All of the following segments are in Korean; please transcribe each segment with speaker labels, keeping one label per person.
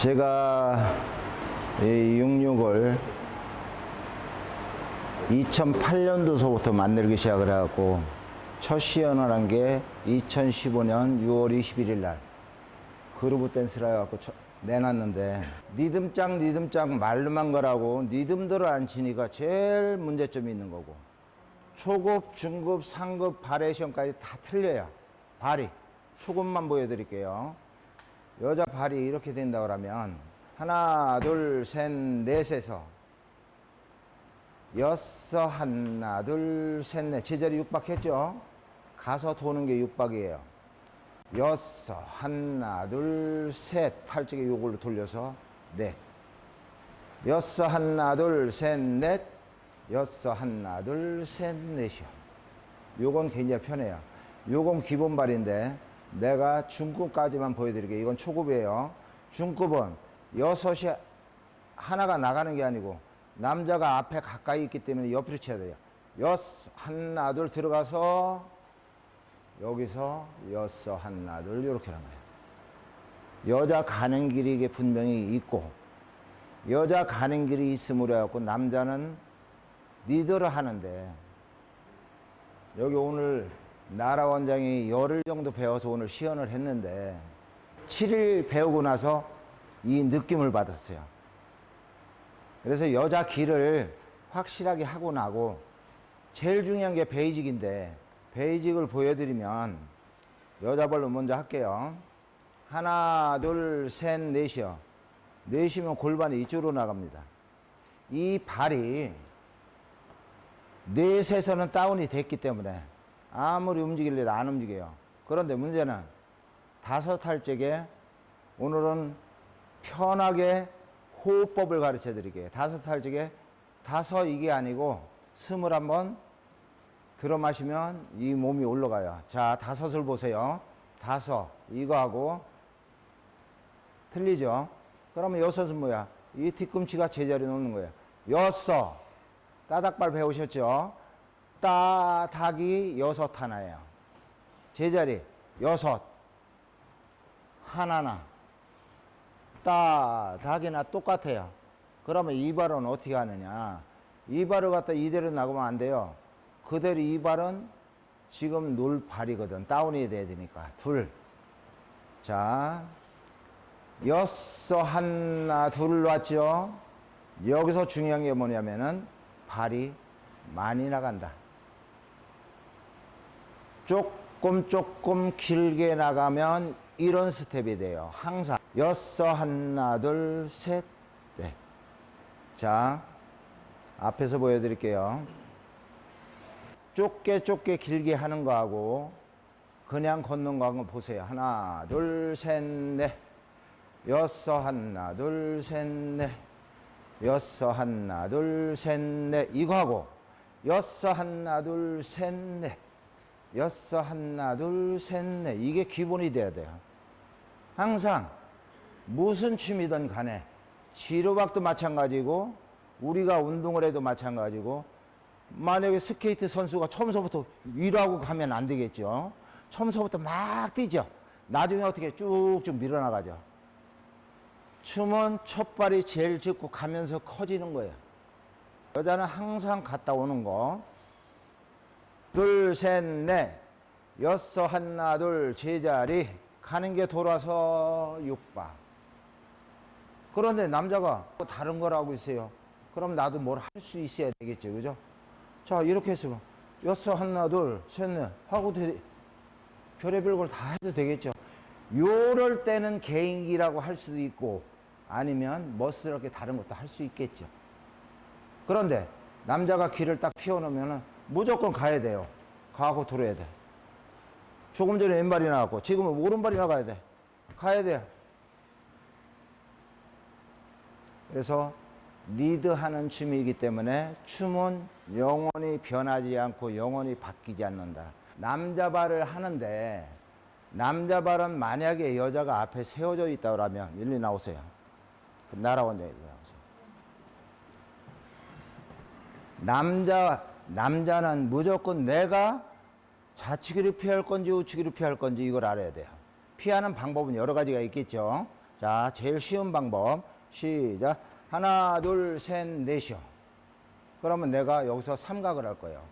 Speaker 1: 제가 이 66을 2008년도서부터 만들기 시작을 해갖고 첫 시연을 한 게 2015년 6월 21일 날 그루브 댄스라 해갖고 첫- 내놨는데 리듬장 리듬장 말로만 거라고 리듬들을 안 치니까 제일 문제점이 있는 거고 초급, 중급, 상급, 바레이션까지 다 틀려요. 발이. 초급만 보여드릴게요. 여자 발이 이렇게 된다 그러면 하나, 둘, 셋, 넷에서 여섯, 하나, 둘, 셋, 넷. 제자리 육박 했죠? 가서 도는 게 육박이에요. 여섯, 하나, 둘, 셋. 탈직에 요걸로 돌려서 넷. 여섯, 하나, 둘, 셋, 넷. 여섯, 하나, 둘, 셋, 넷이요. 요건 굉장히 편해요. 요건 기본 발인데 내가 중급까지만 보여드릴게요. 이건 초급이에요. 중급은 여섯이 하나가 나가는 게 아니고 남자가 앞에 가까이 있기 때문에 옆으로 쳐야 돼요. 여섯, 하나, 둘 들어가서 여기서 여섯, 하나, 둘 이렇게 하는 거예요. 여자 가는 길이 이게 분명히 있고 여자 가는 길이 있음으로 해갖고 남자는 리더를 하는데 여기 오늘 나라 원장이 열흘 정도 배워서 오늘 시연을 했는데 7일 배우고 나서 이 느낌을 받았어요. 그래서 여자 길을 확실하게 하고 나고 제일 중요한 게 베이직인데 베이직을 보여드리면 여자 발로 먼저 할게요. 하나, 둘, 셋, 넷이요. 넷이면 골반이 이쪽으로 나갑니다. 이 발이 넷에서는 다운이 됐기 때문에 아무리 움직일래도 안 움직여요. 그런데 문제는 다섯 할 적에 오늘은 편하게 호흡법을 가르쳐 드릴게요. 다섯 할 적에 다섯 이게 아니고 숨을 한번 들어 마시면 이 몸이 올라가요. 자, 다섯을 보세요. 다섯 이거하고 틀리죠? 그러면 여섯은 뭐야? 이 뒤꿈치가 제자리에 놓는 거예요. 여섯 따닥발 배우셨죠? 따닥이 여섯 하나예요. 제자리 여섯 하나나 따닥이나 똑같아요. 그러면 이 발은 어떻게 하느냐? 이 발을 갖다 이대로 나가면 안 돼요. 그대로 이 발은 지금 놀 발이거든. 다운이 돼야 되니까. 둘. 자, 여섯 하나 둘 왔죠? 여기서 중요한 게 뭐냐면은 발이 많이 나간다. 조금 조금 길게 나가면 이런 스텝이 돼요. 항상 여섯 하나 둘 셋 넷. 자 앞에서 보여드릴게요. 좁게 좁게 길게 하는 거하고 그냥 걷는 거하고 보세요. 하나 둘 셋 넷. 여섯 하나 둘 셋 넷. 여섯 하나 둘 셋 넷 이거하고 여섯 하나 둘 셋 넷 여섯 하나 둘 셋 넷. 이게 기본이 돼야 돼요. 항상 무슨 춤이든 간에 지루박도 마찬가지고 우리가 운동을 해도 마찬가지고 만약에 스케이트 선수가 처음서부터 위로하고 가면 안 되겠죠. 처음서부터 막 뛰죠. 나중에 어떻게 쭉쭉 밀어나가죠. 춤은 첫 발이 제일 짚고 가면서 커지는 거예요. 여자는 항상 갔다 오는 거. 둘, 셋, 넷, 여섯, 하나, 둘, 제자리. 가는 게 돌아서 육박. 그런데 남자가 또 다른 걸 하고 있어요. 그럼 나도 뭘 할 수 있어야 되겠죠. 그죠? 자, 이렇게 했으면 여섯, 하나, 둘, 셋, 넷 하고 되, 별의별 걸 다 해도 되겠죠. 요럴 때는 개인기라고 할 수도 있고 아니면 멋스럽게 다른 것도 할 수 있겠죠. 그런데 남자가 길을 딱 피워놓으면 무조건 가야 돼요. 가고 돌아야 돼. 조금 전에 왼발이 나왔고 지금은 오른발이 나가야 돼. 가야 돼. 그래서 리드하는 춤이기 때문에 춤은 영원히 변하지 않고 영원히 바뀌지 않는다. 남자 발을 하는데 남자 발은 만약에 여자가 앞에 세워져 있다 그러면 일리 나오세요. 그 나라 원장 일리 나오세요. 남자 남자는 무조건 내가 좌측으로 피할 건지 우측으로 피할 건지 이걸 알아야 돼요. 피하는 방법은 여러 가지가 있겠죠. 자, 제일 쉬운 방법. 시작. 하나, 둘, 셋, 넷이요. 그러면 내가 여기서 삼각을 할 거예요.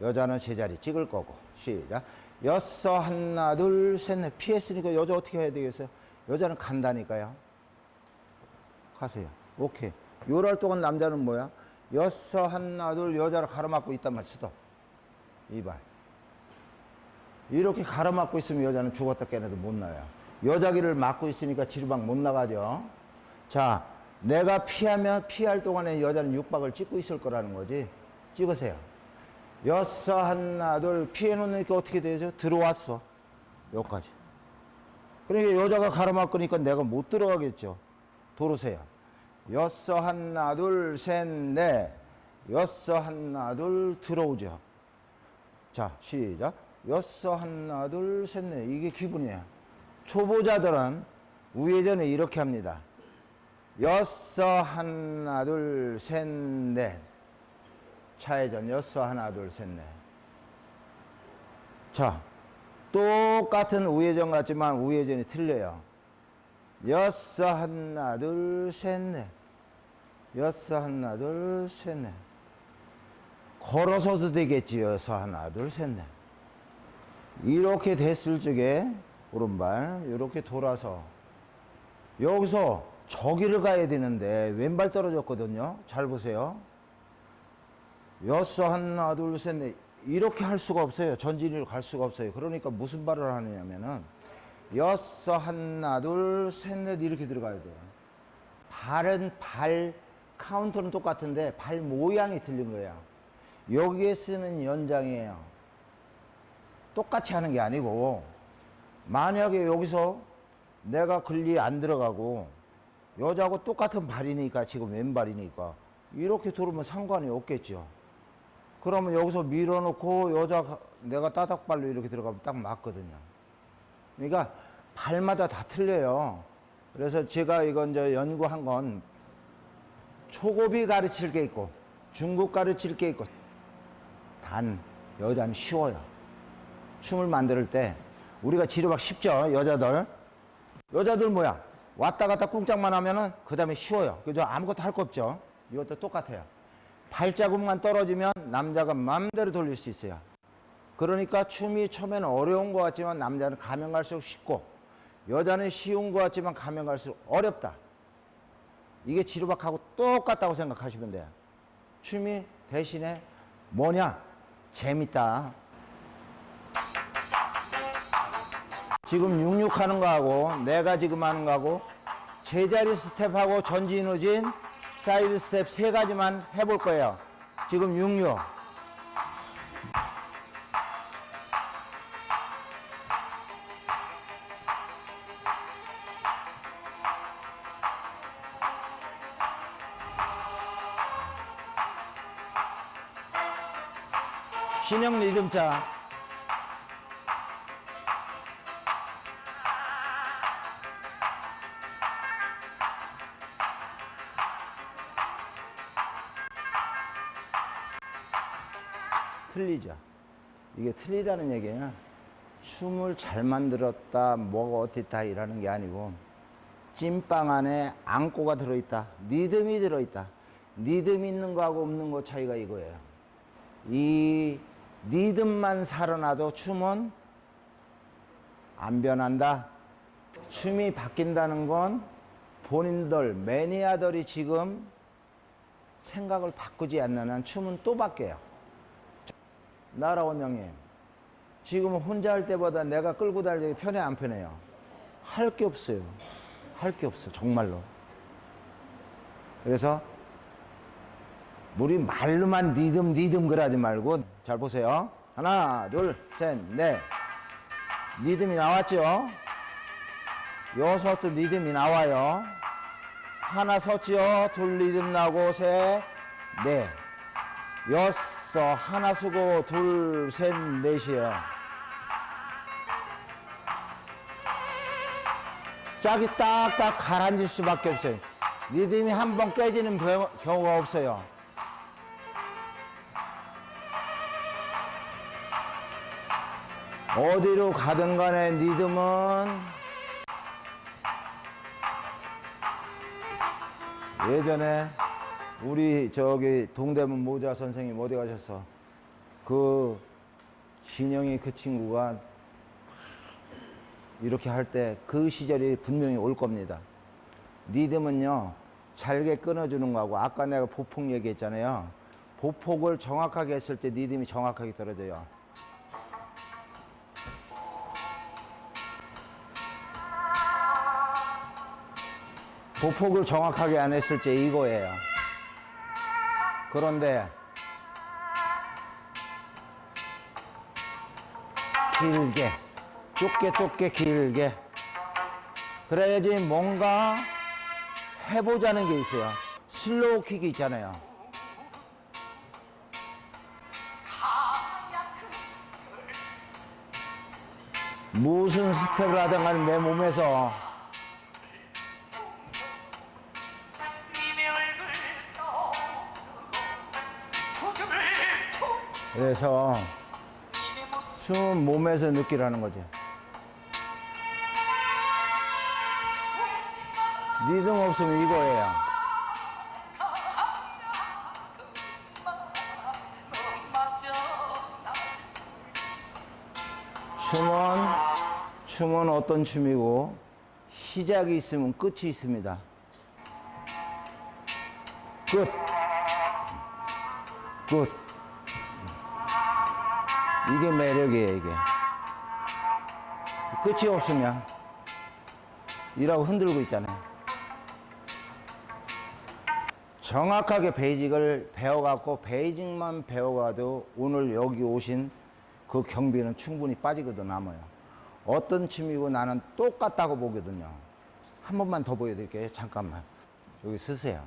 Speaker 1: 여자는 제자리 찍을 거고. 시작. 여섯, 하나, 둘, 셋, 넷. 피했으니까 여자 어떻게 해야 되겠어요? 여자는 간다니까요. 가세요. 오케이. 요럴 동안 남자는 뭐야? 여섯, 하나, 둘, 여자를 가로막고 있단 말 수도. 이발. 이렇게 가로막고 있으면 여자는 죽었다 깨어나도 못 나요. 여자기를 막고 있으니까 지루방 못 나가죠. 자, 내가 피하면 피할 동안에 여자는 육박을 찍고 있을 거라는 거지. 찍으세요. 여섯, 하나, 둘, 피해놓으니까 어떻게 되죠? 들어왔어. 여기까지. 그러니까 여자가 가로막으니까 내가 못 들어가겠죠. 도로세요. 여섯, 하나, 둘, 셋, 넷. 여섯, 하나, 둘, 들어오죠. 자, 시작. 여섯, 하나, 둘, 셋, 넷. 이게 기분이야. 초보자들은 우회전에 이렇게 합니다. 여섯, 하나, 둘, 셋, 넷. 차회전 여섯, 하나, 둘, 셋, 넷. 자, 똑같은 우회전 같지만 우회전이 틀려요. 여섯, 하나, 둘, 셋, 넷. 여섯, 하나, 둘, 셋, 넷. 걸어서도 되겠지. 여섯, 하나, 둘, 셋, 넷. 이렇게 됐을 적에 오른발 이렇게 돌아서 여기서 저기를 가야 되는데 왼발 떨어졌거든요. 잘 보세요. 여섯 하나 둘 셋 넷 이렇게 할 수가 없어요. 전진으로 갈 수가 없어요. 그러니까 무슨 발을 하느냐면은 여섯 하나 둘 셋 넷 이렇게 들어가야 돼요. 발은 발 카운터는 똑같은데 발 모양이 틀린 거야. 여기에 쓰는 연장이에요. 똑같이 하는 게 아니고 만약에 여기서 내가 근리 안 들어가고 여자하고 똑같은 발이니까 지금 왼발이니까 이렇게 돌으면 상관이 없겠죠. 그러면 여기서 밀어놓고 여자 내가 따닥발로 이렇게 들어가면 딱 맞거든요. 그러니까 발마다 다 틀려요. 그래서 제가 이건 이제 연구한 건 초급이 가르칠 게 있고 중급 가르칠 게 있고 단 여자는 쉬워요. 춤을 만들 때 우리가 지루박 쉽죠 여자들? 여자들 뭐야? 왔다 갔다 꿍짝만 하면은 그 다음에 쉬워요. 그죠? 아무것도 할 거 없죠. 이것도 똑같아요. 발자국만 떨어지면 남자가 마음대로 돌릴 수 있어요. 그러니까 춤이 처음에는 어려운 것 같지만 남자는 가면 갈수록 쉽고 여자는 쉬운 것 같지만 가면 갈수록 어렵다 이게 지루박하고 똑같다고 생각하시면 돼요 춤이 대신에 뭐냐 재밌다 지금 육육하는 거하고 내가 지금 하는 거하고 제자리 스텝하고 전진 후진 사이드 스텝 세 가지만 해볼 거예요. 지금 육육. 신형 리듬자 틀리죠. 이게 틀리다는 얘기는 춤을 잘 만들었다, 뭐가 어떻다 이라는 게 아니고 찐빵 안에 앙꼬가 들어있다, 리듬이 들어있다. 리듬 있는 거하고 없는 거 차이가 이거예요. 이 리듬만 살아나도 춤은 안 변한다. 춤이 바뀐다는 건 본인들, 매니아들이 지금 생각을 바꾸지 않는 한 춤은 또 바뀌어요. 나라원 형님, 지금 혼자 할 때보다 내가 끌고 다니기 편해 안 편해요? 할 게 없어요. 할 게 없어 정말로. 그래서 우리 말로만 리듬 리듬 그러지 말고 잘 보세요. 하나, 둘, 셋, 넷. 리듬이 나왔죠? 여섯도 리듬이 나와요. 하나 섰죠? 둘 리듬 나고 셋, 넷. 여섯 하나 쓰고 둘, 셋, 넷이에요. 짝이 딱딱 가라앉을 수밖에 없어요. 리듬이 한 번 깨지는 경우- 경우가 없어요. 어디로 가든 간에 리듬은 예전에 우리 저기 동대문 모자 선생님 어디 가셨어? 그 진영이 그 친구가 이렇게 할 때 그 시절이 분명히 올 겁니다. 리듬은요 잘게 끊어주는 거하고 아까 내가 보폭 얘기했잖아요. 보폭을 정확하게 했을 때 리듬이 정확하게 떨어져요. 보폭을 정확하게 안 했을 때 이거예요. 그런데 길게 좁게 좁게 길게 그래야지 뭔가 해보자는 게 있어요. 슬로우 킥이 있잖아요. 무슨 스텝을 하든 간에 내 몸에서 그래서 춤은 몸에서 느끼라는 거지. 리듬 없으면 이거예요. 춤은 춤은 어떤 춤이고 시작이 있으면 끝이 있습니다. 끝. 끝. 이게 매력이에요, 이게. 끝이 없으면 이라고 흔들고 있잖아요. 정확하게 베이직을 배워갖고 베이직만 배워가도 오늘 여기 오신 그 경비는 충분히 빠지거든 남아요. 어떤 춤이고 나는 똑같다고 보거든요. 한 번만 더 보여드릴게요. 잠깐만. 여기 쓰세요.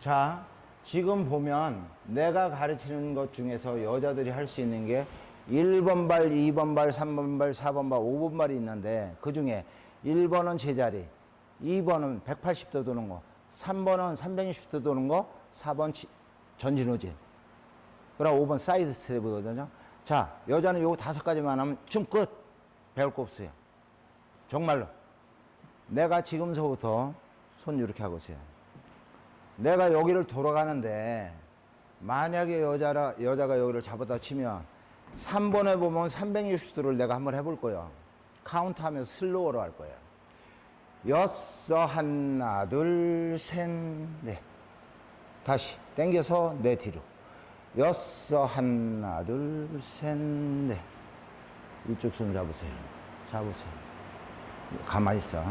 Speaker 1: 자, 지금 보면 내가 가르치는 것 중에서 여자들이 할 수 있는 게 1번 발, 2번 발, 3번 발, 4번 발, 5번 발이 있는데 그 중에 1번은 제자리, 2번은 180도 도는 거, 3번은 360도 도는 거, 4번 치- 전진 후진. 그리고 5번 사이드 스텝이거든요. 자, 여자는 요거 다섯 가지만 하면 춤 끝. 배울 거 없어요. 정말로. 내가 지금서부터 손 이렇게 하고 있어요. 내가 여기를 돌아가는데 만약에 여자라, 여자가 여기를 잡았다 치면 3번에 보면 360도를 내가 한번 해볼 거예요. 카운트 하면서 슬로우로 할 거예요. 여섯, 하나, 둘, 셋, 넷. 다시 당겨서 내 뒤로. 여섯, 하나, 둘, 셋, 넷. 이쪽 손 잡으세요. 잡으세요. 가만히 있어.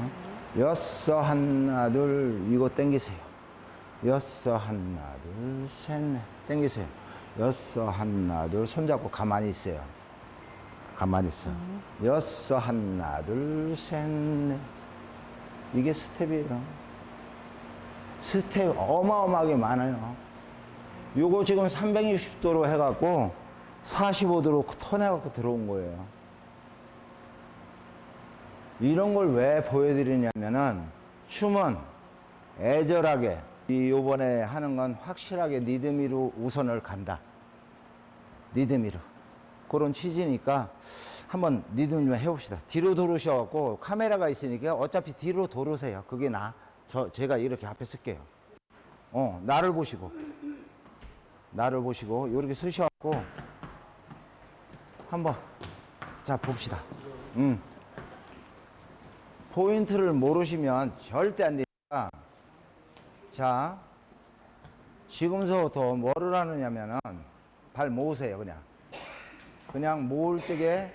Speaker 1: 여섯, 하나, 둘, 이거 당기세요. 여섯, 하나, 둘, 셋, 넷. 당기세요. 여섯, 하나, 둘, 손잡고 가만히 있어요. 가만히 있어. 여섯, 하나, 둘, 셋, 넷. 이게 스텝이에요. 스텝 어마어마하게 많아요. 요거 지금 360도로 해갖고 45도로 턴해갖고 들어온 거예요. 이런 걸 왜 보여드리냐면은 춤은 애절하게 이 요번에 하는 건 확실하게 리드미로 우선을 간다. 리드미로. 그런 취지니까 한번 리듬 좀 해봅시다. 뒤로 돌으셔갖고 카메라가 있으니까 어차피 뒤로 돌으세요. 그게 나. 저, 제가 이렇게 앞에 쓸게요. 어, 나를 보시고. 나를 보시고, 이렇게 쓰셔갖고 한번 자, 봅시다. 음. 포인트를 모르시면 절대 안 되니까. 자, 지금서부터 뭐를 하느냐면은 발 모으세요, 그냥. 그냥 모을 적에